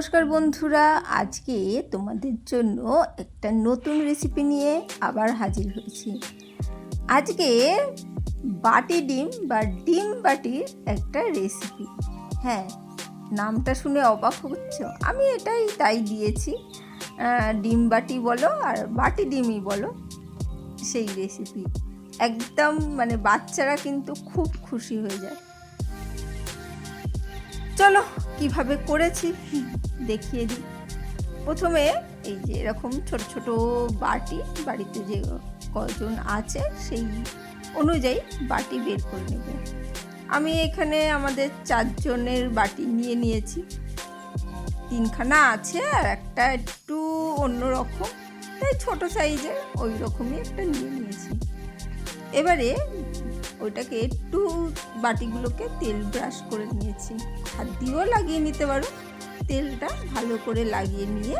নমস্কার বন্ধুরা, আজকে তোমাদের জন্য একটা নতুন রেসিপি নিয়ে আবার হাজির হয়েছি। আজকে বাটি ডিম বা ডিম বাটির একটা রেসিপি হ্যাঁ নামটা শুনে অবাক হচ্ছ? আমি এটাই তাই দিয়েছি। ডিম বাটি বলো আর বাটি ডিমই বলো, সেই রেসিপি একদম মানে বাচ্চারা কিন্তু খুব খুশি হয়ে যায়। চলো কীভাবে করেছি, দেখিয়ে দিই। প্রথমে এই যে এরকম ছোট ছোট বাটি, বাড়িতে যে কজন আছে, সেই অনুযায়ী বাটি বের করে নেবে। আমি এখানে আমাদের চারজনের বাটি নিয়ে নিয়েছি। তিনখানা আছে আর একটা একটু অন্যরকম, তাই ছোটো সাইজের ওই রকমই একটা নিয়ে নিয়েছি। এবারে ওইটাকে একটু বাটিগুলোকে তেল ব্রাশ করে নিয়েছি। হাত দিয়েও লাগিয়ে নিতে পারো। তেলটা ভালো করে লাগিয়ে নিয়ে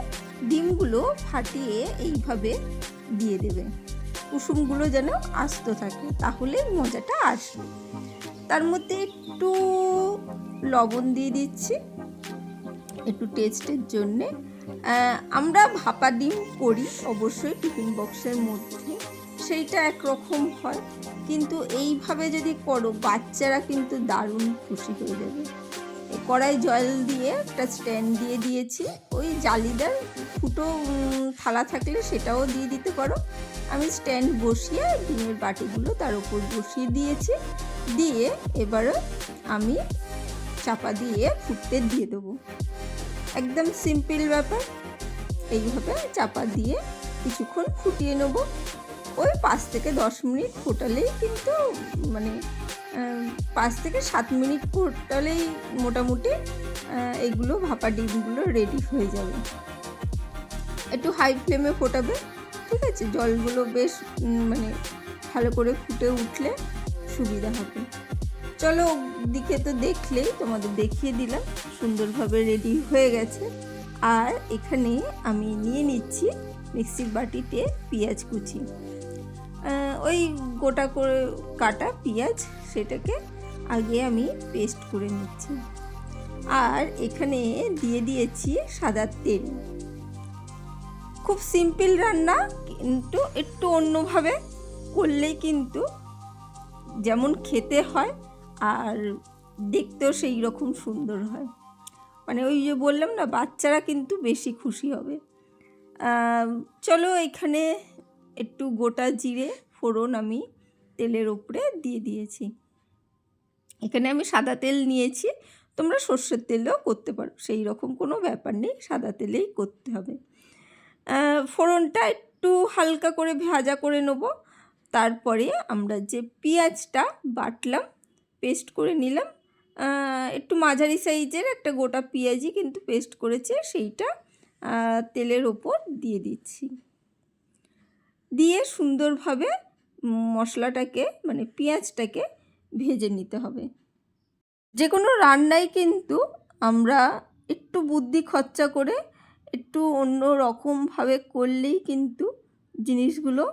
ডিমগুলো ফাটিয়ে এইভাবে দিয়ে দেবে। কুসুমগুলো যেন আস্ত থাকে, তাহলে মজাটা আসবে। তার মধ্যে একটু লবণ দিয়ে দিচ্ছি। একটু টেস্টের জন্যে। আমরা ভাপা ডিম করি অবশ্যই টিফিন বক্সের মধ্যে। সেইটা একরকম হয়। কিন্তু এইভাবে যদি করো, বাচ্চারা কিন্তু দারুণ খুশি হয়ে যাবে। কড়াই জল দিয়ে একটা স্ট্যান্ড দিয়ে দিয়েছি। ওই জালিদার ফুটো থালা থাকলে সেটাও দিয়ে দিতে পারো। আমি স্ট্যান্ড বসিয়ে ডিমের বাটিগুলো তার উপর বসিয়ে দিয়েছি। দিয়ে এবারে আমি চাপা দিয়ে ফুটতে দিয়ে দেবো। একদম সিম্পল ব্যাপার। এইভাবে চাপা দিয়ে কিছুক্ষণ ফুটিয়ে নেব। ওই পাঁচ থেকে দশ মিনিট ফোটালেই কিন্তু মানে পাঁচ থেকে সাত মিনিট ফোটালেই মোটামুটি এগুলো ভাপা ডিমগুলো রেডি হয়ে যাবে। একটু হাই ফ্লেমে ফোটাবে, ঠিক আছে? জলগুলো বেশ মানে ভালো করে ফুটে উঠলে সুবিধা হবে। চলো দিকে তো দেখলেই, তোমাদের দেখিয়ে দিলাম, সুন্দরভাবে রেডি হয়ে গেছে। আর এখানে আমি নিয়ে নিচ্ছি মিক্সির বাটিতে পেঁয়াজ কুচি। ওই গোটা করে কাটা পেঁয়াজ সেটাকে আগে আমি পেস্ট করে নিচ্ছি। আর এখানে দিয়ে দিয়েছি সাদা তেল। খুব সিম্পল রান্না, কিন্তু একটু অন্যভাবে করলেই কিন্তু যেমন খেতে হয় আর দেখতেও সেই রকম সুন্দর হয়। মানে ওই যে বললাম না, বাচ্চারা কিন্তু বেশি খুশি হবে। চলো এখানে একটু গোটা জিরে ফোড়ন আমি তেলের উপরে দিয়ে দিয়েছি। এখানে আমি সাদা তেল নিয়েছি। তোমরা সর্ষের তেলেও করতে পারো, সেই রকম কোনো ব্যাপার নেই, সাদা তেলেই করতে হবে। ফোড়নটা একটু হালকা করে ভাজা করে নেব। তারপরে আমরা যে পেঁয়াজটা বাটলাম, পেস্ট করে নিলাম একটু মাঝারি সাইজের একটা গোটা পেঁয়াজই কিন্তু পেস্ট করেছে, সেইটা তেলের ওপর দিয়ে দিচ্ছি। দিয়ে সুন্দরভাবে মশলাটাকে মানে পেঁয়াজটাকে ভেজে নিতে হবে। যে কোনো রান্নায় কিন্তু আমরা একটু বুদ্ধি খরচা করে একটু অন্য রকমভাবে করলেই কিন্তু জিনিসগুলো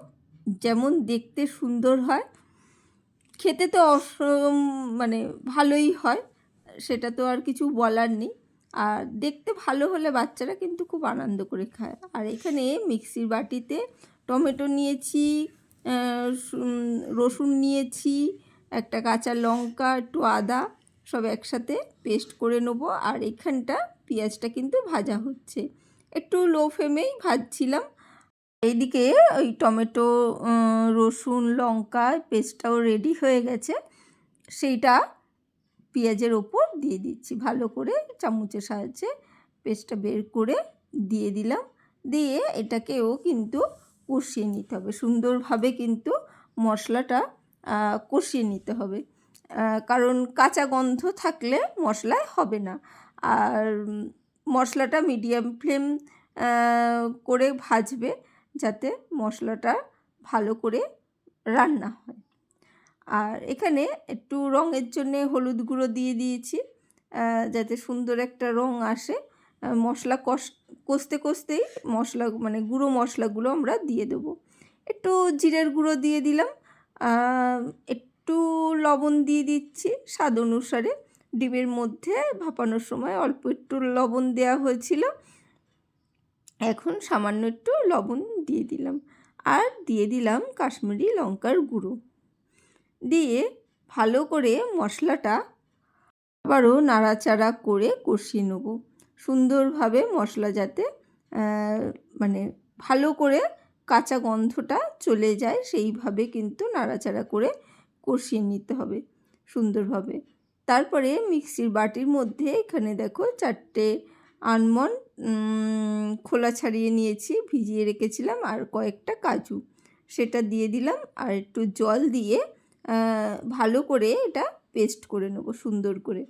যেমন দেখতে সুন্দর হয়, খেতে তো অসম মানে ভালোই হয়, সেটা তো আর কিছু বলার নেই। আর দেখতে ভালো হলে বাচ্চারা কিন্তু খুব আনন্দ করে খায়। আর এখানে মিক্সির বাটিতে টমেটো নিয়েছি রসুন নিয়েছি, একটা কাঁচা লঙ্কা, একটু আদা, সব একসাথে পেস্ট করে নেব। আর এখানটা পেঁয়াজটা কিন্তু ভাজা হচ্ছে। একটু লো ফ্লেমেই ভাজছিলাম। এইদিকে ওই টমেটো রসুন, লঙ্কা, পেস্টটাও রেডি হয়ে গেছে। সেইটা পেঁয়াজের ওপর দিয়ে দিচ্ছি। ভালো করে চামচের সাহায্যে পেস্টটা বের করে দিয়ে দিলাম। দিয়ে এটাকেও কিন্তু কষিয়ে নিতে হবে। সুন্দরভাবে কিন্তু মশলাটা কষিয়ে নিতে হবে। কারণ কাঁচা গন্ধ থাকলে মশলায় হবে না। আর মশলাটা মিডিয়াম ফ্লেম করে ভাজবে যাতে মশলাটা ভালো করে রান্না হয়। আর এখানে একটু রঙের জন্যে হলুদ গুঁড়ো দিয়ে দিয়েছি যাতে সুন্দর একটা রং আসে। মশলা কষ, কষতে কষতেই মশলা মানে গুঁড়ো মশলাগুলো আমরা দিয়ে দেবো। একটু জিরের গুঁড়ো দিয়ে দিলাম। একটু লবণ দিয়ে দিচ্ছি স্বাদ অনুসারে। ডিমের মধ্যে ভাপানোর সময় অল্প একটু লবণ দেওয়া হয়েছিল। এখন সামান্য একটু লবণ দিয়ে দিলাম। আর দিয়ে দিলাম কাশ্মীরি লঙ্কার গুঁড়ো। দিয়ে ভালো করে মশলাটা আবারও নাড়াচাড়া করে কষিয়ে নেব। সুন্দরভাবে মশলা যাতে মানে ভালো করে কাঁচা গন্ধটা চলে যায়, সেইভাবে কিন্তু নাড়াচাড়া করে কষিয়ে নিতে হবে সুন্দরভাবে। তারপরে মিক্সির বাটির মধ্যে এখানে দেখো চারটে আলমন্ড খোলা ছাড়িয়ে নিয়েছি, ভিজিয়ে রেখেছিলাম, আর কয়েকটা কাজু। সেটা দিয়ে দিলাম, আর একটু জল দিয়ে ভালো করে এটা পেস্ট করে নেব সুন্দর করে।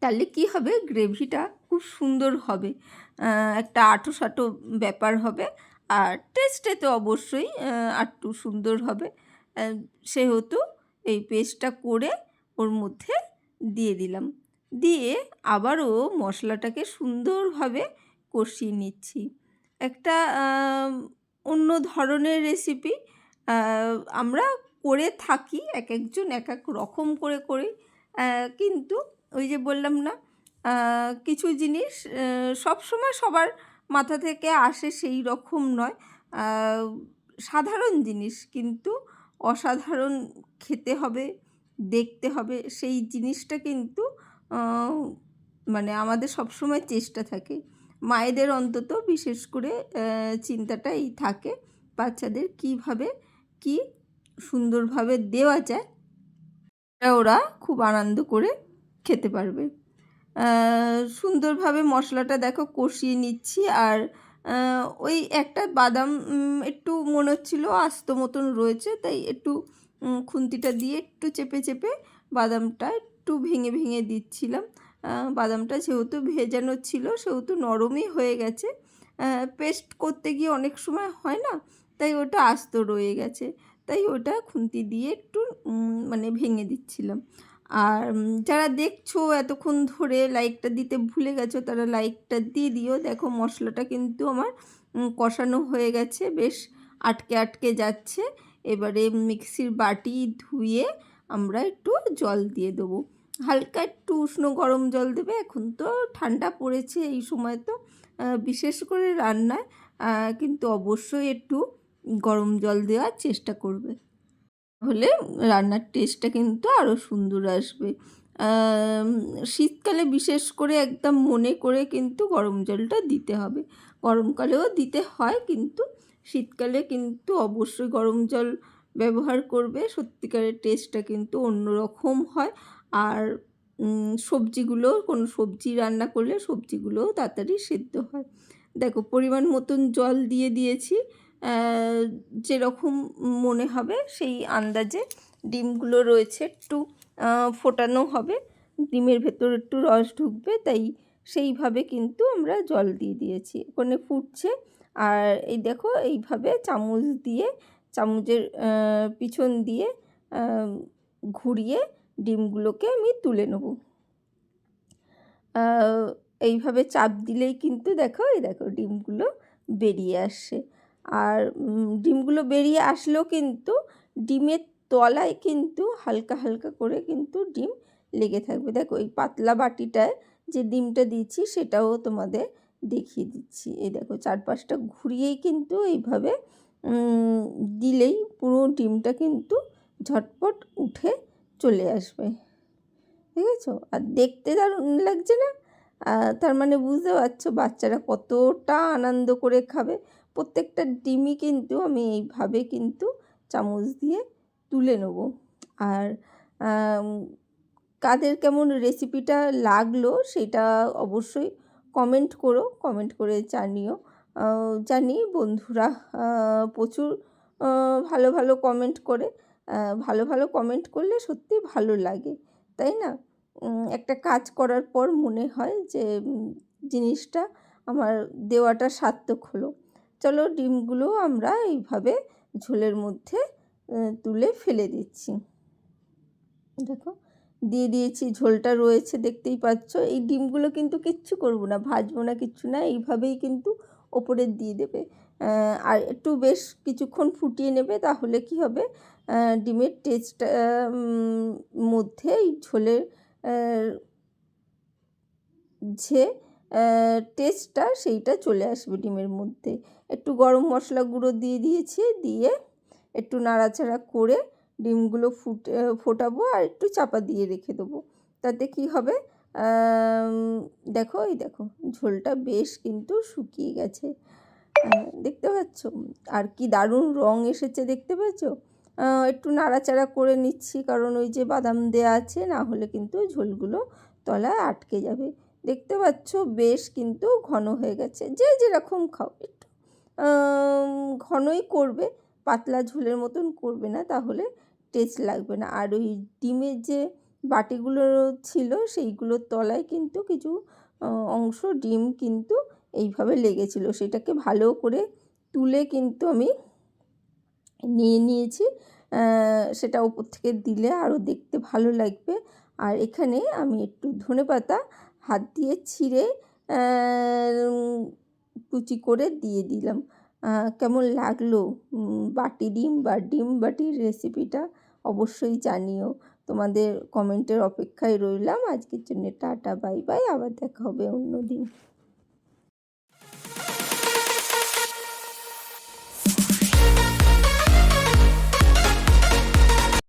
তাহলে কি হবে? গ্রেভিটা খুব সুন্দর হবে। একটা আটো সাটো ব্যাপার হবে। আর টেস্টে তো অবশ্যই আটটু সুন্দর হবে। সেহেতু এই পেস্টটা করে ওর মধ্যে দিয়ে দিলাম। দিয়ে আবারও মশলাটাকে সুন্দরভাবে কষিয়ে নিচ্ছি। একটা অন্য ধরনের রেসিপি আমরা করে থাকি, এক একজন এক এক রকম করে করি। কিন্তু ওই যে বললাম না কিছু জিনিস সব সময় সবার মাথা থেকে আসে সেই রকম নয়। সাধারণ জিনিস কিন্তু অসাধারণ খেতে হবে দেখতে হবে সেই জিনিসটা কিন্তু মানে আমাদের সবসময় চেষ্টা থাকে। মায়েদের অন্তত বিশেষ করে আহ, চিন্তাটা এই থাকে বাচ্চাদের কীভাবে কি সুন্দরভাবে দেওয়া যায় ওরা খুব আনন্দ করে খেতে পারবে। সুন্দরভাবে মশলাটা দেখো কষিয়ে নিচ্ছি আর ওই একটা বাদাম একটু মনে হচ্ছিল আস্ত মতন রয়েছে, তাই একটু খুন্তিটা দিয়ে একটু চেপে চেপে বাদামটা একটু ভেঙে ভেঙে দিচ্ছিলাম। বাদামটা যেহেতু ভেজানো ছিল, সেহেতু নরমই হয়ে গেছে। পেস্ট করতে গিয়ে অনেক সময় হয় না, তাই ওটা আস্ত রয়ে গেছে, তাই ওটা খুন্তি দিয়ে একটু মানে ভেঙে দিচ্ছিলাম। আর যারা দেখছ এতক্ষণ ধরে লাইকটা দিতে ভুলে গেছো, তারা লাইকটা দিয়ে দিও। দেখো মশলাটা কিন্তু আমার কষানো হয়ে গেছে, বেশ আটকে আটকে যাচ্ছে। এবারে মিক্সির বাটি ধুয়ে আমরা একটু জল দিয়ে দেবো। হালকা একটু উষ্ণ গরম জল দেবে, এখন তো ঠান্ডা পড়েছে এই সময় তো বিশেষ করে রান্নায় কিন্তু অবশ্যই একটু গরম জল দেওয়ার চেষ্টা করবে। হলে রান্নার টেস্টটা কিন্তু আরও সুন্দর আসবে। শীতকালে বিশেষ করে একদম মনে করে কিন্তু গরম জলটা দিতে হবে। গরমকালেও দিতে হয় কিন্তু শীতকালে কিন্তু অবশ্যই গরম জল ব্যবহার করবে, সত্যিকারের টেস্টটা কিন্তু অন্যরকম হয়। আর সবজিগুলো, কোনো সবজি রান্না করলে সবজিগুলোও তাড়াতাড়ি সেদ্ধ হয়। দেখো, পরিমাণ মতন জল দিয়ে দিয়েছি। যেরকম মনে হবে সেই আন্দাজে ডিমগুলো রয়েছে একটু ফোটানো হবে। ডিমের ভেতর একটু রস ঢুকবে, তাই সেইভাবে কিন্তু আমরা জল দিয়ে দিয়েছি। ওখানে ফুটছে। আর এই দেখো, এইভাবে চামচ দিয়ে, চামচের পিছন দিয়ে ঘুরিয়ে ডিমগুলোকে আমি তুলে নেব। এইভাবে চাপ দিলেই কিন্তু দেখো, এই দেখো ডিমগুলো বেরিয়ে আসছে। আর ডিমগুলো বেরিয়ে আসলেও কিন্তু ডিমের তলায় কিন্তু হালকা হালকা করে কিন্তু ডিম লেগে থাকবে। দেখো, এই পাতলা বাটিটায় যে ডিমটা দিচ্ছি সেটাও তোমাদের দেখিয়ে দিচ্ছি। এই দেখো, চারপাশটা ঘুরিয়েই কিন্তু এইভাবে দিলেই পুরো ডিমটা কিন্তু ঝটপট উঠে চলে আসবে। ঠিক আছে আর দেখতে দারুণ লাগছে না? তার মানে বুঝতে পারছ, বাচ্চারা কতটা আনন্দ করে খাবে। প্রত্যেকটা ডিমই কিন্তু আমি এইভাবে কিন্তু চামচ দিয়ে তুলে নেব। আর কাদের কেমন রেসিপিটা লাগল সেটা অবশ্যই কমেন্ট করো কমেন্ট করে জানিও। জানি বন্ধুরা প্রচুর ভালো ভালো কমেন্ট করে। ভালো ভালো কমেন্ট করলে সত্যি ভালো লাগে, তাই না? একটা কাজ করার পর মনে হয় যে জিনিসটা আমার দেওয়াটা সার্থক হলো। চলো ডিমগুলো আমরা এইভাবে ঝোলের মধ্যে তুলে ফেলে দিচ্ছি। দেখো, দিয়ে দিয়েছি, ঝোলটা রয়েছে, দেখতেই পাচ্ছ। এই ডিমগুলো কিন্তু কিচ্ছু করব না, ভাজবো না, কিচ্ছু না, এইভাবেই কিন্তু ওপরে দিয়ে দেবে। আর একটু বেশ কিছুক্ষণ ফুটিয়ে নেবে, তাহলে কি হবে? ডিমের টেস্টটা মধ্যে এই ঝোলের যে টেস্টটা সেইটা চলে আসবে ডিমের মধ্যে। একটু গরম মশলা গুঁড়ো দিয়ে দিয়েছি, দিয়ে একটু নাড়াচাড়া করে ডিমগুলো ফুটে ফোটাবো আর একটু চাপা দিয়ে রেখে দেবো। তাতে কি হবে? দেখো, এই দেখো, ঝোলটা বেশ কিন্তু শুকিয়ে গেছে। দেখতে পাচ্ছ? আর কি দারুণ রং এসেছে দেখতে পাচ্ছ একটু নাড়াচাড়া করে নিচ্ছি, কারণ ওই যে বাদাম দেওয়া আছে, না হলে কিন্তু ঝোলগুলো তলায় আটকে যাবে। দেখতে পাচ্ছ বেশ কিন্তু ঘন হয়ে গেছে। যে যেরকম খাও। একটু ঘনই করবে, পাতলা ঝোলের মতন করবে না, তাহলে টেস্ট লাগবে না। আর ওই ডিমের যে বাটিগুলো ছিল সেইগুলোর তলায় কিন্তু কিছু অংশ ডিম কিন্তু এইভাবে লেগেছিল। সেটাকে ভালো করে তুলে কিন্তু আমি নিয়ে নিয়েছি। সেটা উপর থেকে দিলে আরও দেখতে ভালো লাগবে। আর এখানে আমি একটু ধনেপাতা হাত দিয়ে ছিঁড়ে কুচি করে দিয়ে দিলাম। কেমন লাগল? বাটি ডিম, বা ডিম বাটির রেসিপিটা অবশ্যই জানিও। তোমাদের কমেন্টের অপেক্ষায় রইলাম। আজকের জন্য টাটা, বাই বাই। আবার দেখা হবে অন্য দিন।